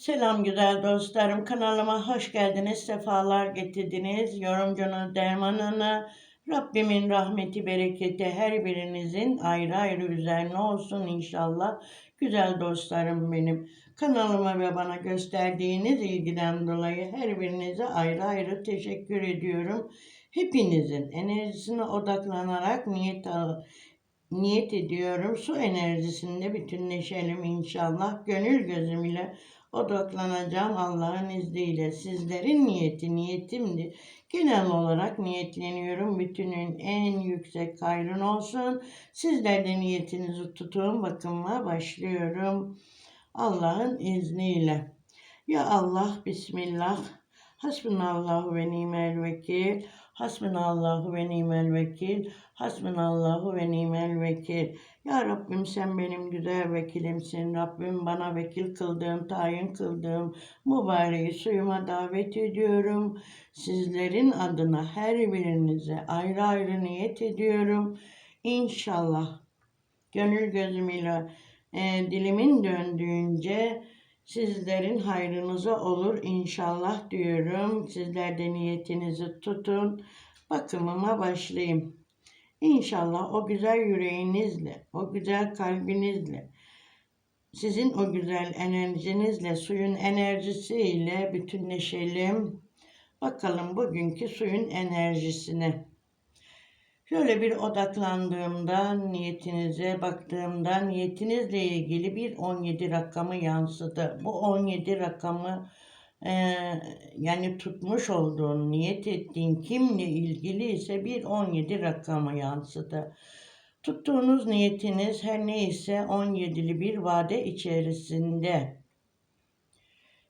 Selam güzel dostlarım. Kanalıma hoş geldiniz. Sefalar getirdiniz. Yorumcunun dermanını Rabbimin rahmeti, bereketi her birinizin ayrı ayrı üzerine olsun inşallah. Güzel dostlarım benim. Kanalıma ve bana gösterdiğiniz ilgiden dolayı her birinize ayrı ayrı teşekkür ediyorum. Hepinizin enerjisine odaklanarak niyet al niyet ediyorum. Su enerjisinde bütünleşelim inşallah. Gönül gözümüyle odaklanacağım Allah'ın izniyle. Sizlerin niyeti niyetimdi. Genel olarak niyetleniyorum. Bütünün en yüksek hayrın olsun. Sizler de niyetinizi tutun. Bakıma başlıyorum. Allah'ın izniyle. Ya Allah, Bismillah. Hasbunallahu ve nimel vekil. Hasbunallahu ve nimel vekil. Hasbunallahu ve nimel vekil. Ya Rabbim sen benim güzel vekilimsin. Rabbim bana vekil kıldığım, tayin kıldığım mübareği suyuma davet ediyorum. Sizlerin adına her birinize ayrı ayrı niyet ediyorum. İnşallah gönül gözümüyle e, dilimin döndüğünce sizlerin hayrınıza olur inşallah diyorum. Sizler de niyetinizi tutun. Bakımıma başlayayım. İnşallah o güzel yüreğinizle, o güzel kalbinizle, sizin o güzel enerjinizle, suyun enerjisiyle bütünleşelim. Bakalım bugünkü suyun enerjisine. Şöyle bir odaklandığımda, niyetinize baktığımda niyetinizle ilgili bir 17 rakamı yansıdı. Bu 17 rakamı e, yani tutmuş olduğun, niyet ettiğin kimle ilgili ise bir 17 rakamı yansıdı. Tuttuğunuz niyetiniz her neyse 17'li bir vade içerisinde.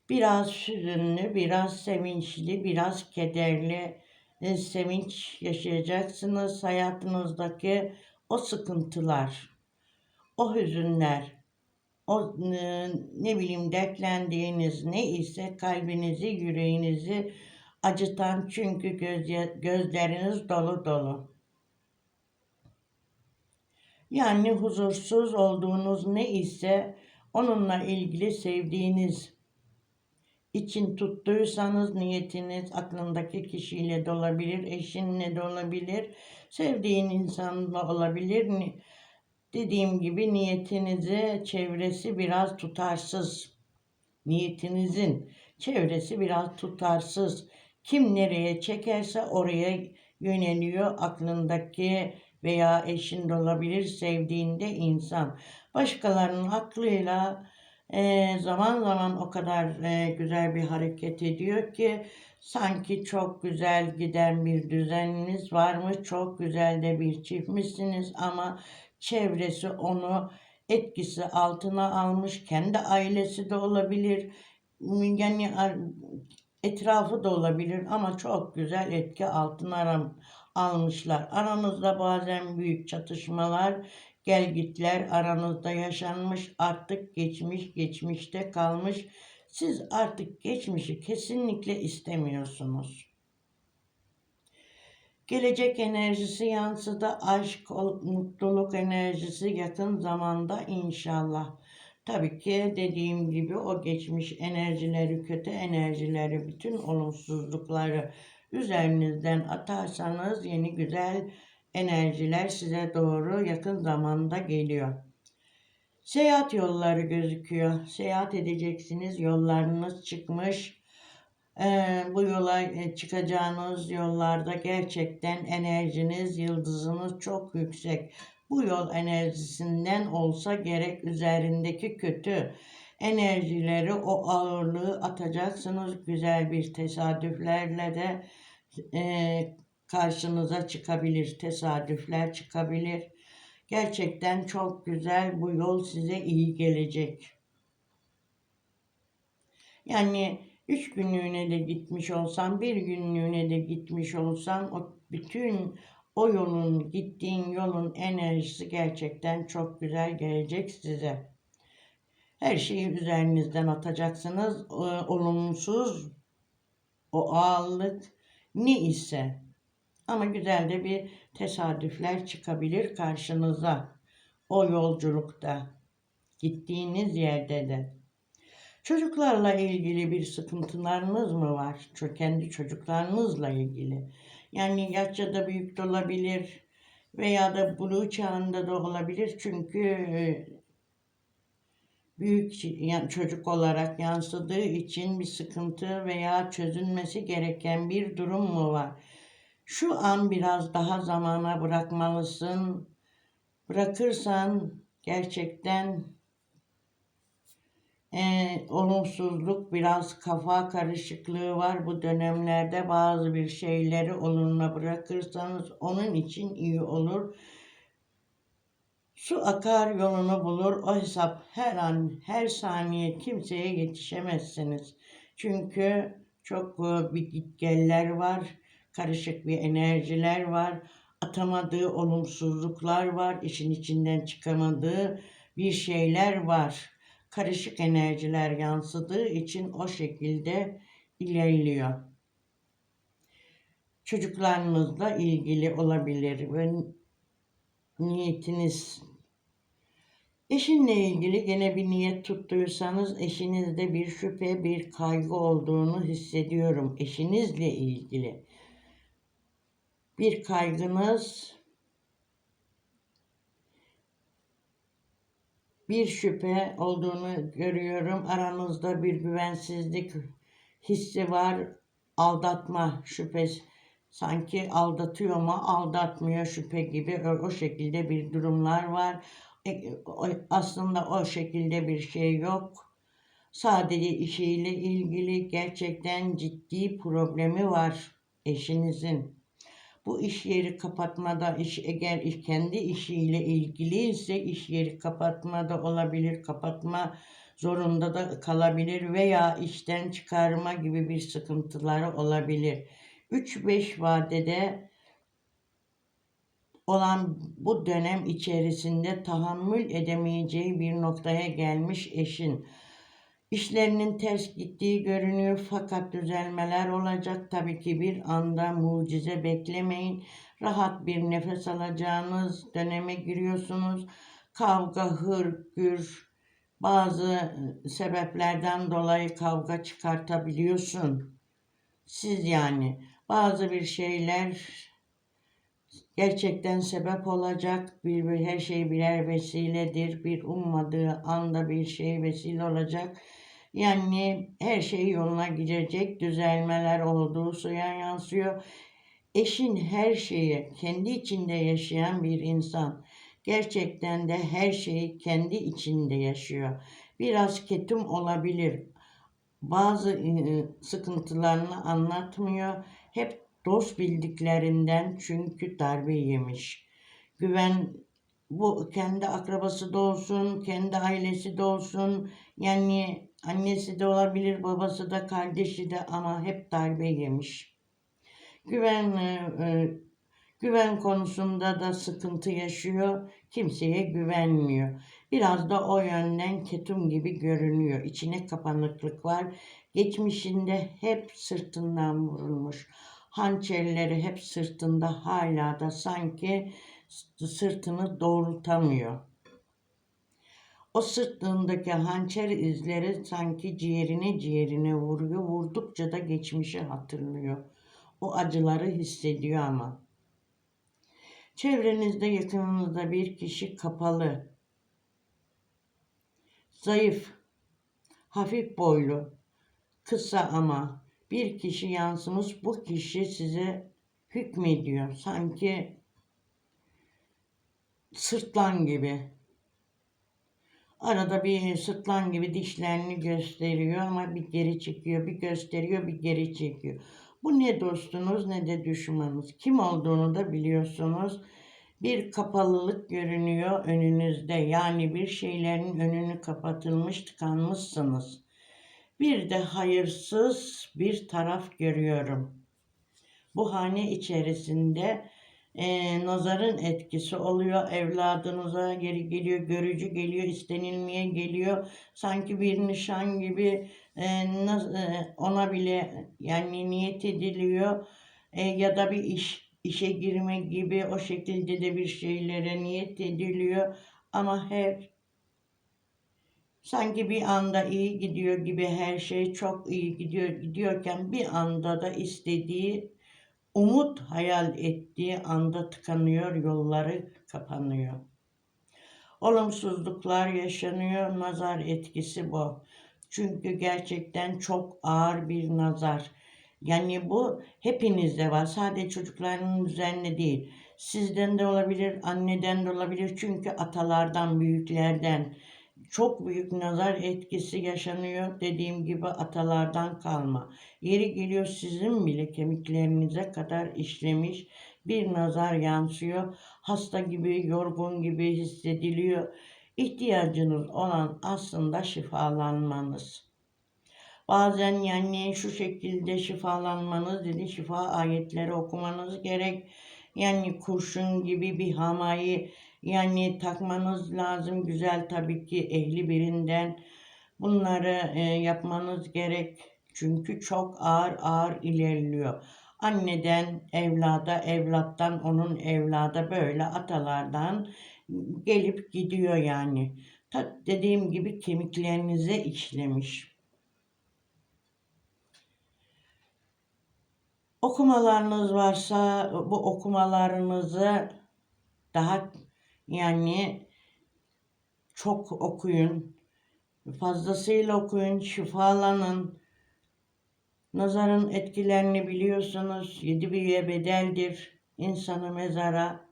Biraz hüzünlü, biraz sevinçli, biraz kederli, e, sevinç yaşayacaksınız. Hayatınızdaki o sıkıntılar, o hüzünler, o e, ne bileyim dertlendiğiniz ne ise kalbinizi, yüreğinizi acıtan çünkü göz, gözleriniz dolu dolu. Yani huzursuz olduğunuz ne ise onunla ilgili sevdiğiniz için tuttuysanız niyetiniz aklındaki kişiyle de olabilir, eşinle de olabilir, sevdiğin insanla olabilir. Dediğim gibi niyetinizi çevresi biraz tutarsız. Niyetinizin çevresi biraz tutarsız. Kim nereye çekerse oraya yöneliyor aklındaki veya eşin de olabilir sevdiğinde insan. Başkalarının aklıyla e, zaman zaman o kadar e, güzel bir hareket ediyor ki sanki çok güzel giden bir düzeniniz varmış, çok güzel de bir çiftmişsiniz ama çevresi onu etkisi altına almış, kendi ailesi de olabilir, yani etrafı da olabilir ama çok güzel etki altına almışlar. Aranızda bazen büyük çatışmalar, gelgitler aranızda yaşanmış, artık geçmiş, geçmişte kalmış. Siz artık geçmişi kesinlikle istemiyorsunuz. Gelecek enerjisi yansıdı, aşk, mutluluk enerjisi yakın zamanda inşallah. Tabii ki dediğim gibi o geçmiş enerjileri, kötü enerjileri, bütün olumsuzlukları üzerinizden atarsanız yeni güzel enerjiler size doğru yakın zamanda geliyor. Seyahat yolları gözüküyor. Seyahat edeceksiniz. Yollarınız çıkmış. Ee, bu yola e, çıkacağınız yollarda gerçekten enerjiniz, yıldızınız çok yüksek. Bu yol enerjisinden olsa gerek üzerindeki kötü enerjileri, o ağırlığı atacaksınız. Güzel bir tesadüflerle de e, karşınıza çıkabilir, tesadüfler çıkabilir. Gerçekten çok güzel bu yol size iyi gelecek. Yani üç günlüğüne de gitmiş olsan, bir günlüğüne de gitmiş olsan o bütün o yolun, gittiğin yolun enerjisi gerçekten çok güzel gelecek size. Her şeyi üzerinizden atacaksınız. O, olumsuz o ağırlık ne ise ama güzel de bir tesadüfler çıkabilir karşınıza o yolculukta. Gittiğiniz yerde de. Çocuklarla ilgili bir sıkıntılarınız mı var? Ço- Kendi çocuklarınızla ilgili. Yani yaşça da büyük de olabilir veya da buluğ çağında da olabilir. Çünkü e, büyük çocuk olarak yansıdığı için bir sıkıntı veya çözülmesi gereken bir durum mu var? Şu an biraz daha zamana bırakmalısın. Bırakırsan gerçekten eee, olumsuzluk, biraz kafa karışıklığı var bu dönemlerde. Bazı bir şeyleri olumuna bırakırsanız onun için iyi olur. Su akar yolunu bulur. O hesap her an, her saniye kimseye yetişemezsiniz. Çünkü çok e, bir gitgeller var, karışık bir enerjiler var, atamadığı olumsuzluklar var, işin içinden çıkamadığı bir şeyler var. Karışık enerjiler yansıdığı için o şekilde ilerliyor. Çocuklarınızla ilgili olabilir ve niyetiniz Eşinle ilgili gene bir niyet tuttuysanız eşinizde bir şüphe, bir kaygı olduğunu hissediyorum. Eşinizle ilgili bir kaygınız, bir şüphe olduğunu görüyorum. Aranızda bir güvensizlik hissi var. Aldatma şüphesi. Sanki aldatıyor mu aldatmıyor şüphe gibi o, şekilde bir durumlar var. E, aslında o şekilde bir şey yok. Sadece işiyle ilgili gerçekten ciddi problemi var eşinizin. Bu iş yeri kapatmada iş eğer iş, kendi işiyle ilgili ise iş yeri kapatmada olabilir. Kapatma zorunda da kalabilir veya işten çıkarma gibi bir sıkıntıları olabilir. 3-5 vadede olan bu dönem içerisinde tahammül edemeyeceği bir noktaya gelmiş eşin. İşlerinin ters gittiği görünüyor fakat düzelmeler olacak. Tabii ki bir anda mucize beklemeyin. Rahat bir nefes alacağınız döneme giriyorsunuz. Kavga, hır, gür, bazı sebeplerden dolayı kavga çıkartabiliyorsun. Siz yani bazı bir şeyler gerçekten sebep olacak. Bir, bir her şey birer vesiledir. Bir ummadığı anda bir şey vesile olacak. Yani her şey yoluna girecek. Düzelmeler olduğu suya yansıyor. Eşin her şeyi kendi içinde yaşayan bir insan. Gerçekten de her şeyi kendi içinde yaşıyor. Biraz ketum olabilir. Bazı e, sıkıntılarını anlatmıyor. Hep dost bildiklerinden çünkü darbe yemiş. Güven bu kendi akrabası da olsun, kendi ailesi de olsun. Yani annesi de olabilir, babası da, kardeşi de ama hep darbe yemiş. Güven e, e, güven konusunda da sıkıntı yaşıyor. Kimseye güvenmiyor. Biraz da o yönden ketum gibi görünüyor. İçine kapanıklık var. Geçmişinde hep sırtından vurulmuş. Hançerleri hep sırtında hala da sanki sırtını doğrultamıyor. O sırtındaki hançer izleri sanki ciğerine ciğerine vuruyor. Vurdukça da geçmişi hatırlıyor. O acıları hissediyor ama. Çevrenizde yakınınızda bir kişi kapalı, zayıf, hafif boylu, kısa ama bir kişi yansımış bu kişi size hükmediyor. Sanki sırtlan gibi. Arada bir sırtlan gibi dişlerini gösteriyor ama bir geri çekiyor, bir gösteriyor, bir geri çekiyor. Bu ne dostunuz ne de düşmanınız. Kim olduğunu da biliyorsunuz. Bir kapalılık görünüyor önünüzde. Yani bir şeylerin önünü kapatılmış, tıkanmışsınız. Bir de hayırsız bir taraf görüyorum. Bu hane içerisinde e, nazarın etkisi oluyor. Evladınıza geri geliyor, görücü geliyor, istenilmeye geliyor. Sanki bir nişan gibi e, e, ona bile yani niyet ediliyor. E, ya da bir iş işe girme gibi o şekilde de bir şeylere niyet ediliyor. Ama hep Sanki bir anda iyi gidiyor gibi her şey çok iyi gidiyor gidiyorken bir anda da istediği umut hayal ettiği anda tıkanıyor, yolları kapanıyor. Olumsuzluklar yaşanıyor, nazar etkisi bu. Çünkü gerçekten çok ağır bir nazar. Yani bu hepinizde var. Sadece çocukların üzerine değil. Sizden de olabilir, anneden de olabilir. Çünkü atalardan, büyüklerden çok büyük nazar etkisi yaşanıyor. Dediğim gibi atalardan kalma. Yeri geliyor sizin bile kemiklerinize kadar işlemiş bir nazar yansıyor. Hasta gibi, yorgun gibi hissediliyor. İhtiyacınız olan aslında şifalanmanız. Bazen yani şu şekilde şifalanmanız dedi şifa ayetleri okumanız gerek. Yani kurşun gibi bir hamayı yani takmanız lazım. Güzel tabii ki ehli birinden bunları e, yapmanız gerek. Çünkü çok ağır ağır ilerliyor. Anneden evlada, evlattan onun evlada böyle atalardan gelip gidiyor yani. Ta, dediğim gibi kemiklerinize işlemiş. Okumalarınız varsa bu okumalarınızı daha yani çok okuyun. Fazlasıyla okuyun, şifalanın. Nazarın etkilerini biliyorsunuz. Yedi büyüye bedeldir. İnsanı mezara,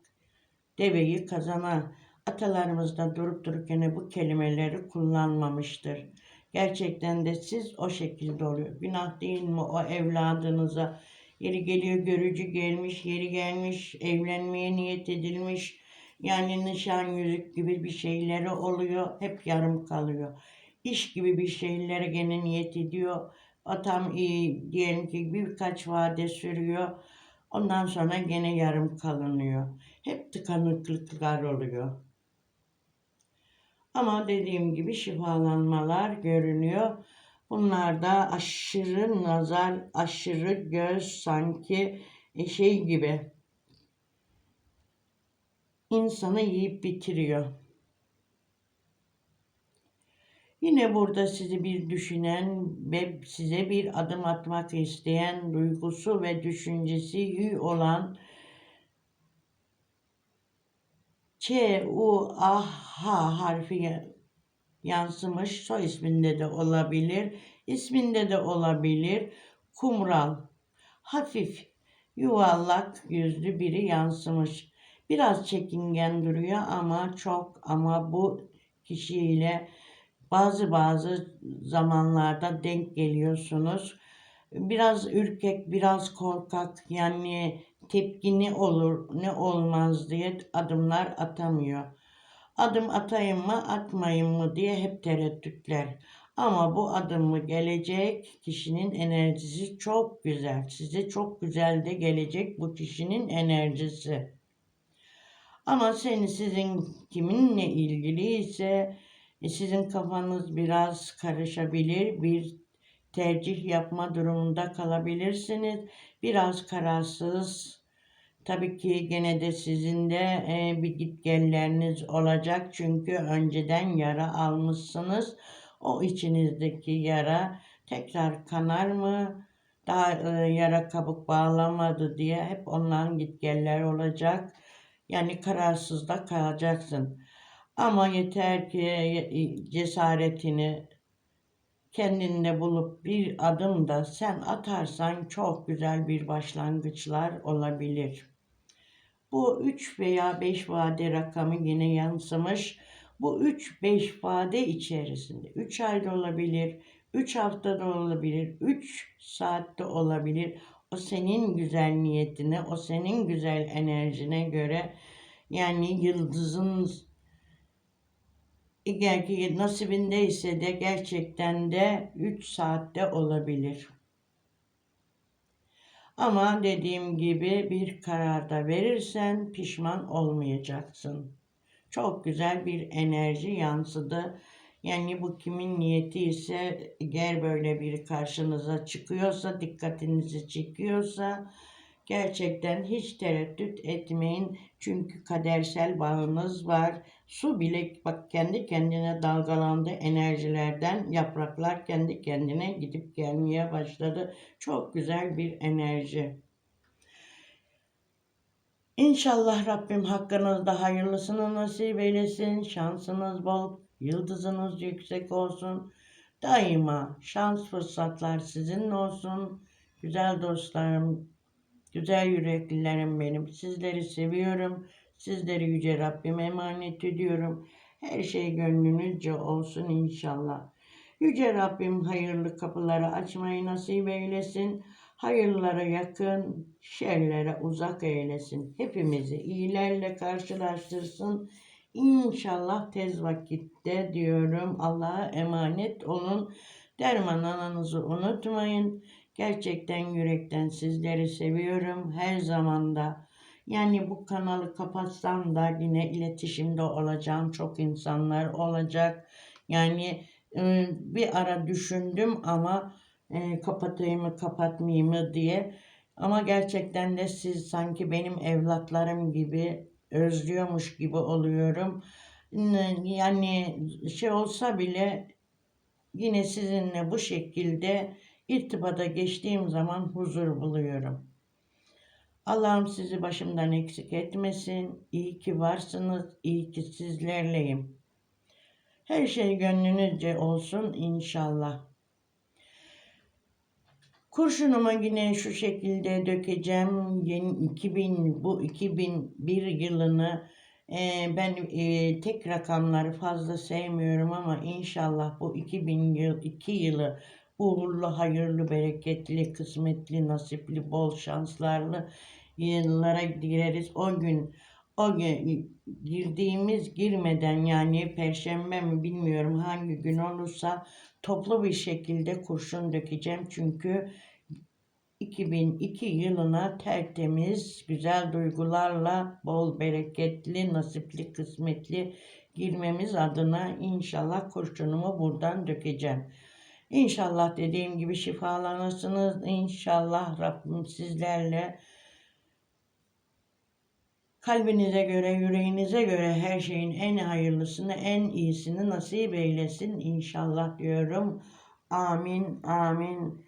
deveyi kazana. Atalarımız da durup dururken bu kelimeleri kullanmamıştır. Gerçekten de siz o şekilde oluyor. Günah değil mi o evladınıza? Yeri geliyor görücü gelmiş, yeri gelmiş, evlenmeye niyet edilmiş. Yani nişan yüzük gibi bir şeyleri oluyor. Hep yarım kalıyor. İş gibi bir şeylere gene niyet ediyor. O tam iyi diyelim ki birkaç vade sürüyor. Ondan sonra gene yarım kalınıyor. Hep tıkanıklıklar oluyor. Ama dediğim gibi şifalanmalar görünüyor. Bunlarda aşırı nazar, aşırı göz sanki şey gibi insanı yiyip bitiriyor. Yine burada sizi bir düşünen ve size bir adım atmak isteyen duygusu ve düşüncesi yü olan Ç, U, A, H harfi yansımış. Soy isminde de olabilir. isminde de olabilir. Kumral. Hafif yuvarlak yüzlü biri yansımış. Biraz çekingen duruyor ama çok ama bu kişiyle bazı bazı zamanlarda denk geliyorsunuz. Biraz ürkek, biraz korkak yani tepkini olur ne olmaz diye adımlar atamıyor. Adım atayım mı atmayayım mı diye hep tereddütler. Ama bu adımı gelecek kişinin enerjisi çok güzel. Size çok güzel de gelecek bu kişinin enerjisi. Ama seni sizin kiminle ilgili ise e, sizin kafanız biraz karışabilir. Bir tercih yapma durumunda kalabilirsiniz. Biraz kararsız. Tabii ki gene de sizin de e, bir gitgelleriniz olacak. Çünkü önceden yara almışsınız. O içinizdeki yara tekrar kanar mı? Daha e, yara kabuk bağlamadı diye hep onların gitgeller olacak. Yani kararsızda kalacaksın. Ama yeter ki cesaretini kendinde bulup bir adım da sen atarsan çok güzel bir başlangıçlar olabilir. Bu 3 veya 5 vade rakamı yine yansımış. Bu 3-5 vade içerisinde 3 ayda olabilir, 3 haftada olabilir, 3 saatte olabilir. O senin güzel niyetine, o senin güzel enerjine göre yani yıldızın eğer ki nasibindeyse de gerçekten de 3 saatte olabilir. Ama dediğim gibi bir kararda verirsen pişman olmayacaksın. Çok güzel bir enerji yansıdı. Yani bu kimin niyeti ise eğer böyle bir karşınıza çıkıyorsa, dikkatinizi çekiyorsa Gerçekten hiç tereddüt etmeyin. Çünkü kadersel bağınız var. Su bile bak kendi kendine dalgalandı enerjilerden. Yapraklar kendi kendine gidip gelmeye başladı. Çok güzel bir enerji. İnşallah Rabbim hakkınızda hayırlısını nasip eylesin. Şansınız bol, yıldızınız yüksek olsun. Daima şans fırsatlar sizinle olsun. Güzel dostlarım, güzel yüreklilerim benim. Sizleri seviyorum. Sizleri Yüce Rabbime emanet ediyorum. Her şey gönlünüzce olsun inşallah. Yüce Rabbim hayırlı kapıları açmayı nasip eylesin. Hayırlara yakın, şerlere uzak eylesin. Hepimizi iyilerle karşılaştırsın. İnşallah tez vakitte diyorum. Allah'a emanet olun. Derman ananızı unutmayın. Gerçekten yürekten sizleri seviyorum. Her zamanda. Yani bu kanalı kapatsam da yine iletişimde olacağım. Çok insanlar olacak. Yani e, bir ara düşündüm ama e, kapatayım mı kapatmayayım mı diye. Ama gerçekten de siz sanki benim evlatlarım gibi özlüyormuş gibi oluyorum. Yani şey olsa bile yine sizinle bu şekilde irtibata geçtiğim zaman huzur buluyorum. Allah'ım sizi başımdan eksik etmesin. İyi ki varsınız, iyi ki sizlerleyim. Her şey gönlünüzce olsun inşallah. Kurşunuma yine şu şekilde dökeceğim. Yeni 2000 bu 2001 yılını e, ben e, tek rakamları fazla sevmiyorum ama inşallah bu 2000 yıl 2 yılı uğurlu, hayırlı, bereketli, kısmetli, nasipli, bol şanslarlı yıllara gireriz. O gün o gün girdiğimiz girmeden yani perşembe mi bilmiyorum hangi gün olursa toplu bir şekilde kurşun dökeceğim. Çünkü 2002 yılına tertemiz, güzel duygularla, bol bereketli, nasipli, kısmetli girmemiz adına inşallah kurşunumu buradan dökeceğim. İnşallah dediğim gibi şifalanırsınız. İnşallah Rabbim sizlerle kalbinize göre, yüreğinize göre her şeyin en hayırlısını, en iyisini nasip eylesin inşallah diyorum. Amin, amin.